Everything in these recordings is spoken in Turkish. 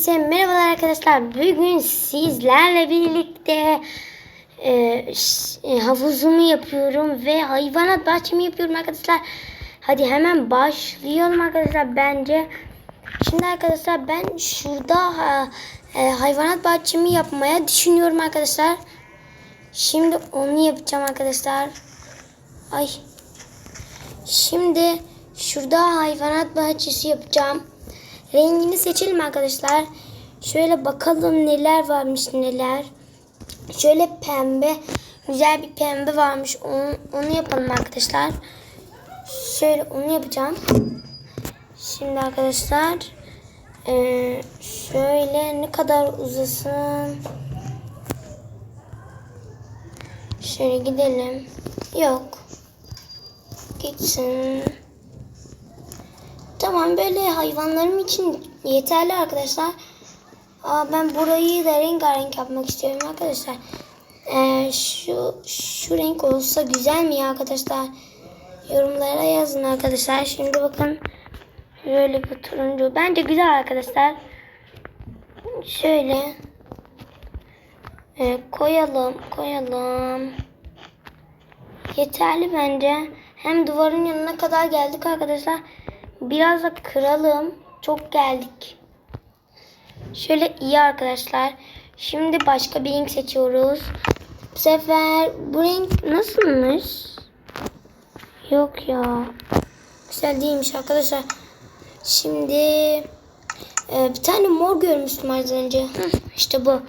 Herkese merhabalar arkadaşlar. Bugün sizlerle birlikte e, e, havuzumu yapıyorum ve hayvanat bahçemi yapıyorum arkadaşlar. Hadi hemen başlayalım arkadaşlar bence. Şimdi arkadaşlar ben şurada e, hayvanat bahçemi yapmaya düşünüyorum arkadaşlar. Şimdi onu yapacağım arkadaşlar. Ay. Şimdi şurada hayvanat bahçesi yapacağım. Rengini seçelim arkadaşlar. Şöyle bakalım neler varmış neler. Şöyle pembe. Güzel bir pembe varmış. Onu, onu yapalım arkadaşlar. Şöyle onu yapacağım. Şimdi arkadaşlar. eee, şöyle ne kadar uzasın. Şöyle gidelim. Yok. Gitsin. Tamam böyle hayvanlarım için yeterli arkadaşlar. Aa, ben burayı da rengarenk yapmak istiyorum arkadaşlar. Ee, şu şu renk olsa güzel mi ya arkadaşlar? Yorumlara yazın arkadaşlar. Şimdi bakın böyle bir turuncu. Bence güzel arkadaşlar. Şöyle ee, koyalım koyalım. Yeterli bence. Hem duvarın yanına kadar geldik arkadaşlar. Biraz da kıralım. Çok geldik. Şöyle iyi arkadaşlar. Şimdi başka bir renk seçiyoruz. Bu sefer bu renk nasılmış? Yok ya. Güzel değilmiş arkadaşlar. Şimdi e, bir tane mor görmüştüm az önce. Heh, işte bu.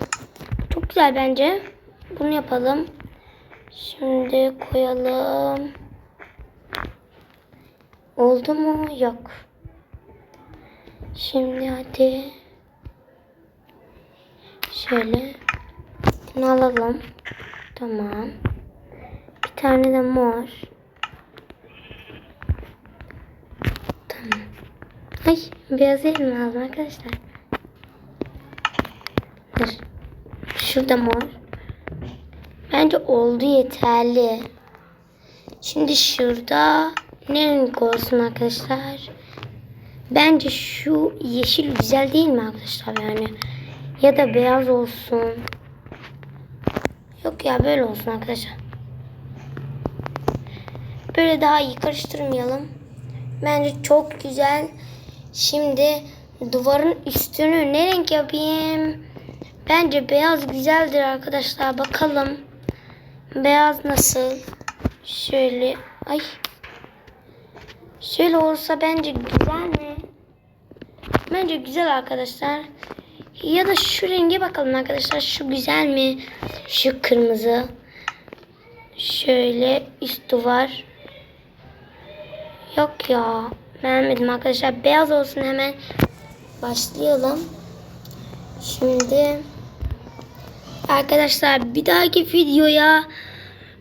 Çok güzel bence. Bunu yapalım. Şimdi koyalım. Oldu mu? Yok. Şimdi hadi. Şöyle. Bunu alalım. Tamam. Bir tane de mor. Tamam. Ay beyaz elim lazım arkadaşlar. Dur. Şurada mor. Bence oldu yeterli. Şimdi şurada ne renk olsun arkadaşlar? Bence şu yeşil güzel değil mi arkadaşlar yani? Ya da beyaz olsun. Yok ya böyle olsun arkadaşlar. Böyle daha iyi karıştırmayalım. Bence çok güzel. Şimdi duvarın üstünü ne renk yapayım? Bence beyaz güzeldir arkadaşlar. Bakalım. Beyaz nasıl? Şöyle. Ay. Şöyle olsa bence güzel mi? Bence güzel arkadaşlar. Ya da şu renge bakalım arkadaşlar. Şu güzel mi? Şu kırmızı. Şöyle üst duvar. Yok ya. Beğenmedim arkadaşlar. Beyaz olsun hemen. Başlayalım. Şimdi arkadaşlar bir dahaki videoya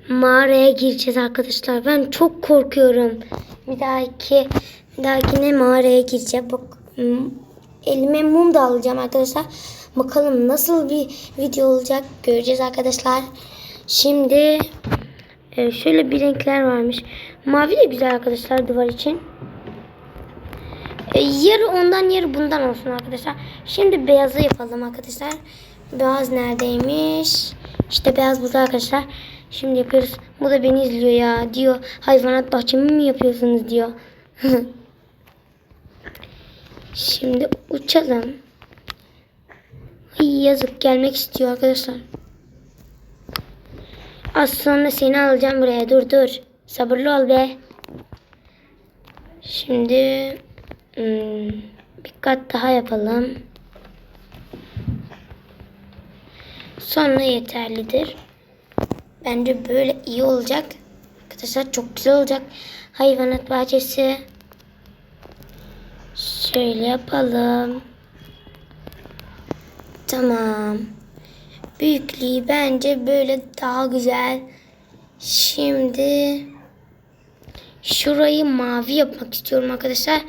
mağaraya gireceğiz arkadaşlar. Ben çok korkuyorum. Bir dahaki bir dahakine mağaraya gireceğim. Bak m- elime mum da alacağım arkadaşlar. Bakalım nasıl bir video olacak göreceğiz arkadaşlar. Şimdi e, şöyle bir renkler varmış. Mavi de güzel arkadaşlar duvar için. E, yarı ondan yarı bundan olsun arkadaşlar. Şimdi beyazı yapalım arkadaşlar. Beyaz neredeymiş? İşte beyaz burada arkadaşlar. Şimdi yapıyoruz. Bu da beni izliyor ya. Diyor hayvanat bahçemi mi yapıyorsunuz diyor. Şimdi uçalım. Ay, yazık gelmek istiyor arkadaşlar. Az sonra seni alacağım buraya. Dur dur. Sabırlı ol be. Şimdi hmm, bir kat daha yapalım. Sonra yeterlidir. Bence böyle iyi olacak. Arkadaşlar çok güzel olacak. Hayvanat bahçesi. Şöyle yapalım. Tamam. Büyüklüğü bence böyle daha güzel. Şimdi şurayı mavi yapmak istiyorum arkadaşlar.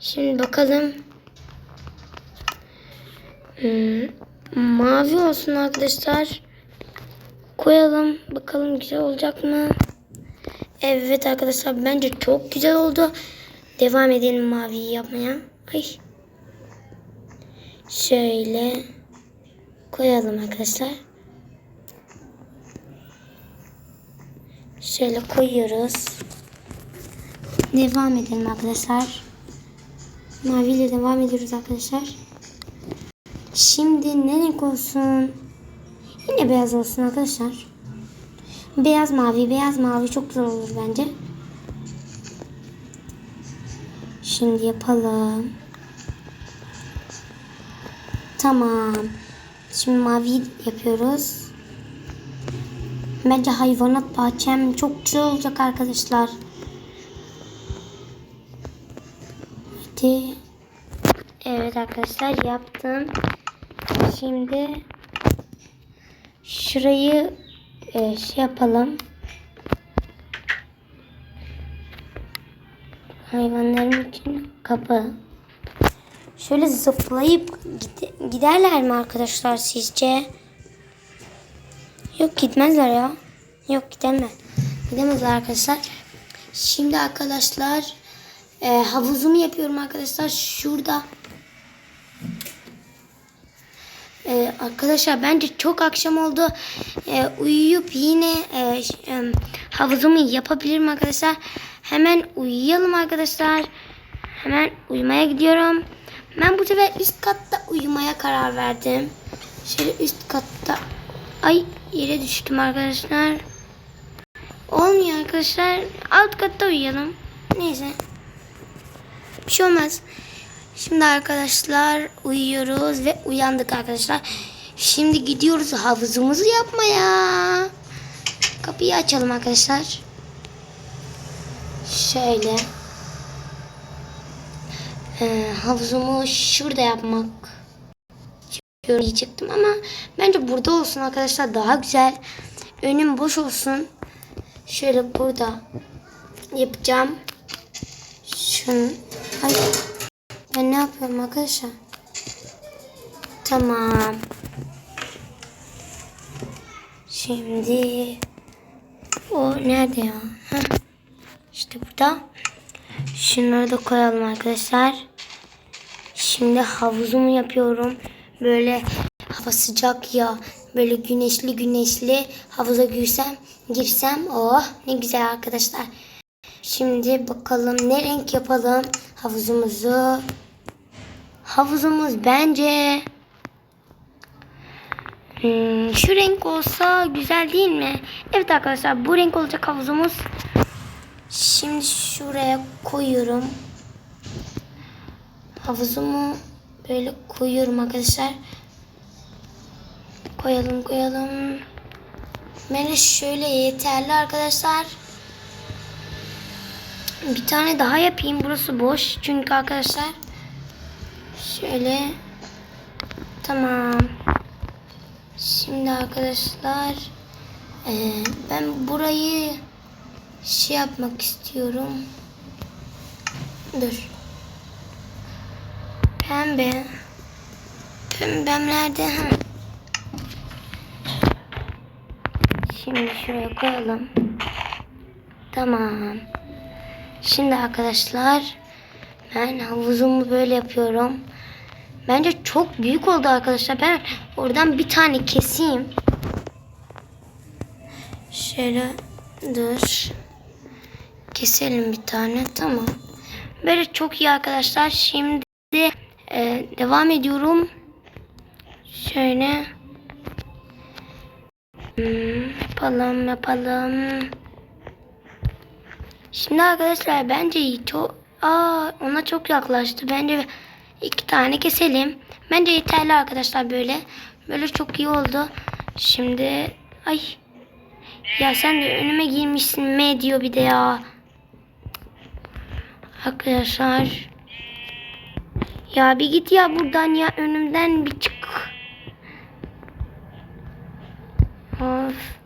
Şimdi bakalım. Hmm, mavi olsun arkadaşlar. Koyalım. Bakalım güzel olacak mı? Evet arkadaşlar bence çok güzel oldu. Devam edelim maviyi yapmaya. Ay. Şöyle koyalım arkadaşlar. Şöyle koyuyoruz. Devam edelim arkadaşlar. Maviyle devam ediyoruz arkadaşlar. Şimdi ne renk olsun? Yine beyaz olsun arkadaşlar. Beyaz mavi, beyaz mavi çok güzel olur bence. Şimdi yapalım. Tamam. Şimdi mavi yapıyoruz. Bence hayvanat bahçem çok güzel olacak arkadaşlar. Hadi. Evet arkadaşlar yaptım. Şimdi şurayı e, şey yapalım. Hayvanlarım için kapı. Şöyle zıplayıp gide- giderler mi arkadaşlar sizce? Yok gitmezler ya. Yok gidemez. Gidemezler arkadaşlar. Şimdi arkadaşlar e, havuzumu yapıyorum arkadaşlar. Şurada. Arkadaşlar bence çok akşam oldu. E, uyuyup yine e, e, havuzumu yapabilirim arkadaşlar. Hemen uyuyalım arkadaşlar. Hemen uyumaya gidiyorum. Ben bu sefer üst katta uyumaya karar verdim. Şöyle üst katta. Ay yere düştüm arkadaşlar. Olmuyor arkadaşlar. Alt katta uyuyalım. Neyse. Bir şey olmaz. Şimdi arkadaşlar uyuyoruz ve uyandık arkadaşlar. Şimdi gidiyoruz havuzumuzu yapmaya. Kapıyı açalım arkadaşlar. Şöyle. Ee, havuzumu şurada yapmak diyecektim ama bence burada olsun arkadaşlar daha güzel. Önüm boş olsun. Şöyle burada yapacağım. Şunu. Ay. Ben ne yapıyorum arkadaşlar? Tamam. Şimdi o nerede ya? Heh. İşte burada. Şunları da koyalım arkadaşlar. Şimdi havuzumu yapıyorum. Böyle hava sıcak ya. Böyle güneşli güneşli havuza girsem, girsem oh ne güzel arkadaşlar. Şimdi bakalım ne renk yapalım havuzumuzu. Havuzumuz bence hmm, şu renk olsa güzel değil mi? Evet arkadaşlar bu renk olacak havuzumuz. Şimdi şuraya koyuyorum. Havuzumu böyle koyuyorum arkadaşlar. Koyalım koyalım. Bence şöyle yeterli arkadaşlar. Bir tane daha yapayım. Burası boş. Çünkü arkadaşlar şöyle tamam. Şimdi arkadaşlar eee, ben burayı şey yapmak istiyorum. Dur. Pembe. Pembem nerede? Ha. Şimdi şuraya koyalım. Tamam. Şimdi arkadaşlar ben havuzumu böyle yapıyorum. Bence çok büyük oldu arkadaşlar. Ben oradan bir tane keseyim. Şöyle dur. Keselim bir tane. Tamam. Böyle çok iyi arkadaşlar. Şimdi e, devam ediyorum. Şöyle. Hmm, yapalım yapalım. Şimdi arkadaşlar bence çok Aa, ona çok yaklaştı. Bence iki tane keselim. Bence yeterli arkadaşlar böyle. Böyle çok iyi oldu. Şimdi ay ya sen de önüme girmişsin me diyor bir de ya. Arkadaşlar. Ya bir git ya buradan ya önümden bir çık. Of.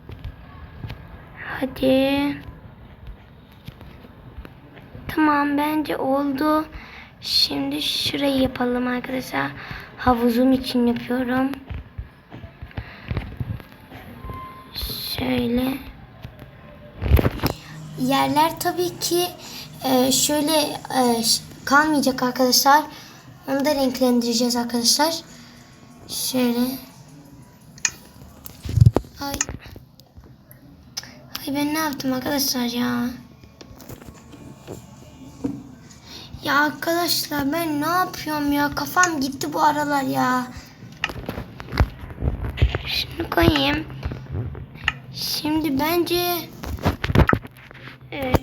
Hadi. Tamam bence oldu. Şimdi şurayı yapalım arkadaşlar. Havuzum için yapıyorum. Şöyle. Yerler tabii ki e, şöyle e, kalmayacak arkadaşlar. Onu da renklendireceğiz arkadaşlar. Şöyle. Ay. Ay ben ne yaptım arkadaşlar ya? Ya arkadaşlar ben ne yapıyorum ya? Kafam gitti bu aralar ya. Şunu koyayım. Şimdi bence e,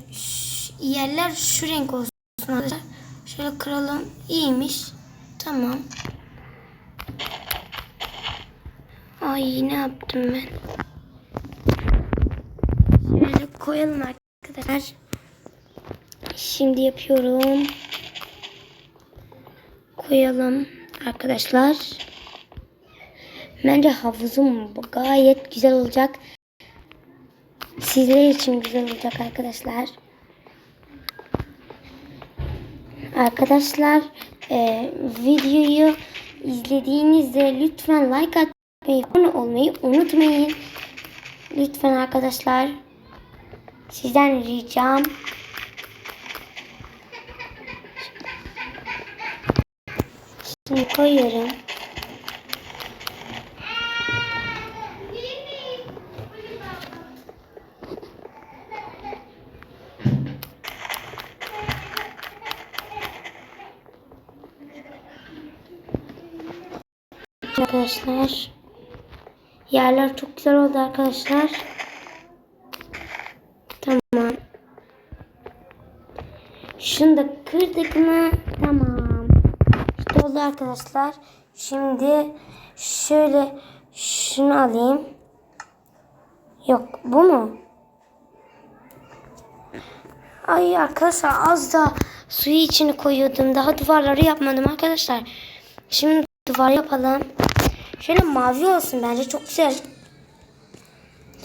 yerler şu renk olsun arkadaşlar. Şöyle kıralım. İyiymiş. Tamam. Ay ne yaptım ben? Şöyle koyalım arkadaşlar. Şimdi yapıyorum. Koyalım arkadaşlar. Bence havuzum gayet güzel olacak. Sizler için güzel olacak arkadaşlar. Arkadaşlar e, videoyu izlediğinizde lütfen like atmayı, abone olmayı unutmayın. Lütfen arkadaşlar. Sizden ricam. Şimdi koyuyorum. Arkadaşlar. Yerler çok güzel oldu arkadaşlar. Tamam. Şunu da kırdık mı? Arkadaşlar. Şimdi şöyle şunu alayım. Yok bu mu? Ay arkadaşlar az da suyu içine koyuyordum. Daha duvarları yapmadım arkadaşlar. Şimdi duvar yapalım. Şöyle mavi olsun bence çok güzel.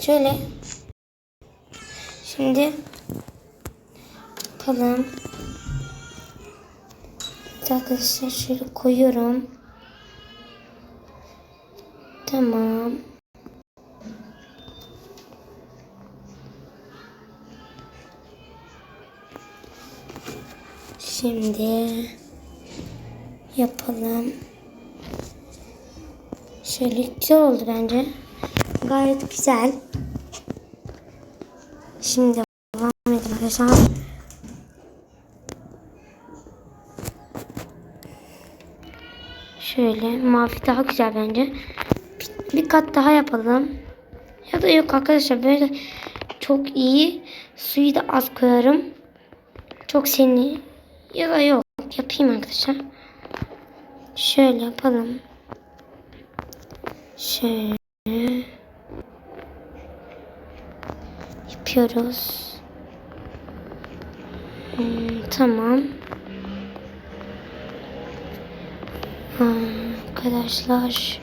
Şöyle. Şimdi yapalım. Evet Arkadaşlar şöyle koyuyorum. Tamam. Şimdi yapalım. Şöyle güzel oldu bence. Gayet güzel. Şimdi devam edelim arkadaşlar. Şöyle mavi daha güzel bence. Bir, bir kat daha yapalım. Ya da yok arkadaşlar böyle çok iyi. Suyu da az koyarım. Çok seni ya da yok. Yapayım arkadaşlar. Şöyle yapalım. Şöyle yapıyoruz. Hmm, tamam. Arkadaşlar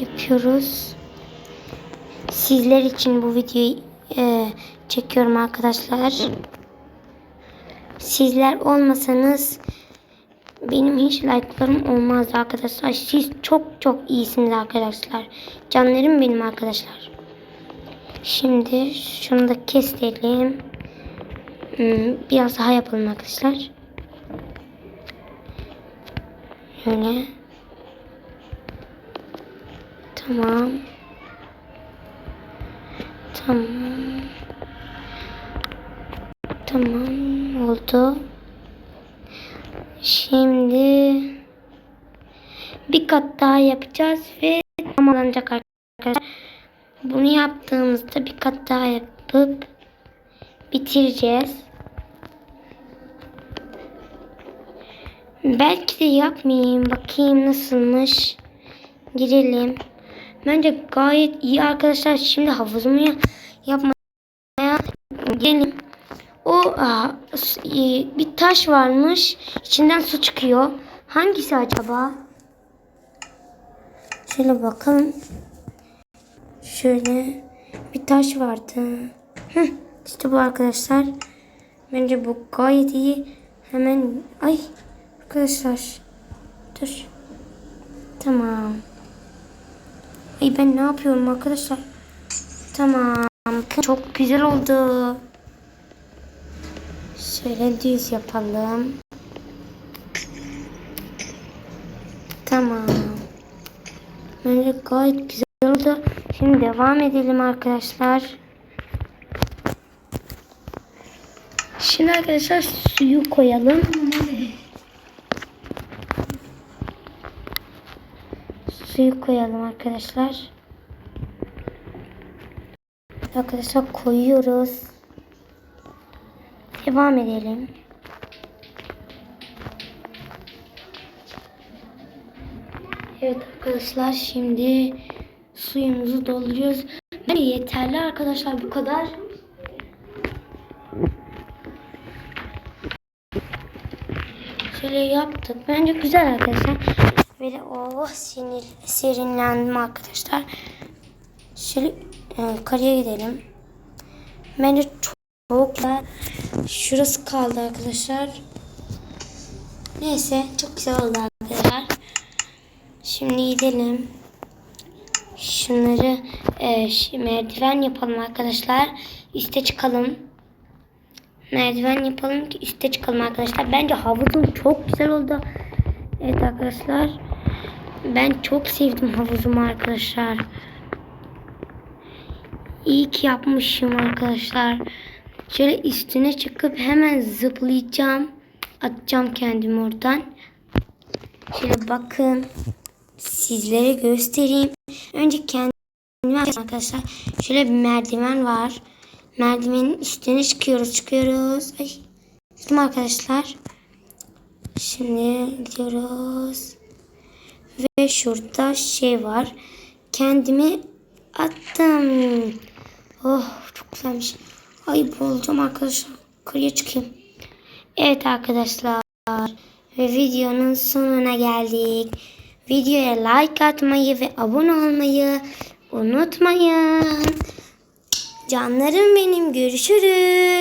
yapıyoruz. Sizler için bu videoyu e, çekiyorum arkadaşlar. Sizler olmasanız benim hiç like'larım olmazdı arkadaşlar. Siz çok çok iyisiniz arkadaşlar. Canlarım benim arkadaşlar. Şimdi şunu da keselim. Hmm, Biraz daha yapalım arkadaşlar. Şöyle. Tamam. Tamam. Tamam oldu. Şimdi bir kat daha yapacağız ve tamamlanacak arkadaşlar. Bunu yaptığımızda bir kat daha yapıp bitireceğiz. Belki de yapmayayım. Bakayım nasılmış. Girelim. Bence gayet iyi arkadaşlar. Şimdi ya- yapmaya girelim. O s- e, bir taş varmış. İçinden su çıkıyor. Hangisi acaba? Şöyle bakalım. Şöyle bir taş vardı. Heh, işte bu arkadaşlar. Bence bu gayet iyi. Hemen ay arkadaşlar. Dur. Tamam. Ay ben ne yapıyorum arkadaşlar? Tamam. Çok güzel oldu. Şöyle düz yapalım. Tamam. Bence gayet güzel oldu. Şimdi devam edelim arkadaşlar. Şimdi arkadaşlar suyu koyalım. Suyu koyalım arkadaşlar. Arkadaşlar koyuyoruz. Devam edelim. Evet arkadaşlar şimdi suyumuzu dolduruyoruz. Bence yeterli arkadaşlar bu kadar. Şöyle yaptık. Bence güzel arkadaşlar. Böyle oh sinir, serinlendim arkadaşlar. Şöyle e, yukarıya gidelim. Bence çok, güzel. Şurası kaldı arkadaşlar. Neyse çok güzel oldu arkadaşlar. Şimdi gidelim. Şunları e, merdiven yapalım arkadaşlar. Üste çıkalım. Merdiven yapalım ki üste çıkalım arkadaşlar. Bence havuzum çok güzel oldu. Evet arkadaşlar. Ben çok sevdim havuzumu arkadaşlar. İyi ki yapmışım arkadaşlar. Şöyle üstüne çıkıp hemen zıplayacağım. Atacağım kendimi oradan. Şöyle bakın. Sizlere göstereyim. Önce kendimi arkadaşlar. Şöyle bir merdiven var. Merdivenin üstüne çıkıyoruz. Çıkıyoruz. Ay. Çıktım arkadaşlar. Şimdi gidiyoruz. Ve şurada şey var. Kendimi attım. Oh çok güzelmiş. Ay boğulacağım arkadaşlar. Yukarıya çıkayım. Evet arkadaşlar. Ve videonun sonuna geldik. Videoya like atmayı ve abone olmayı unutmayın. Canlarım benim görüşürüz.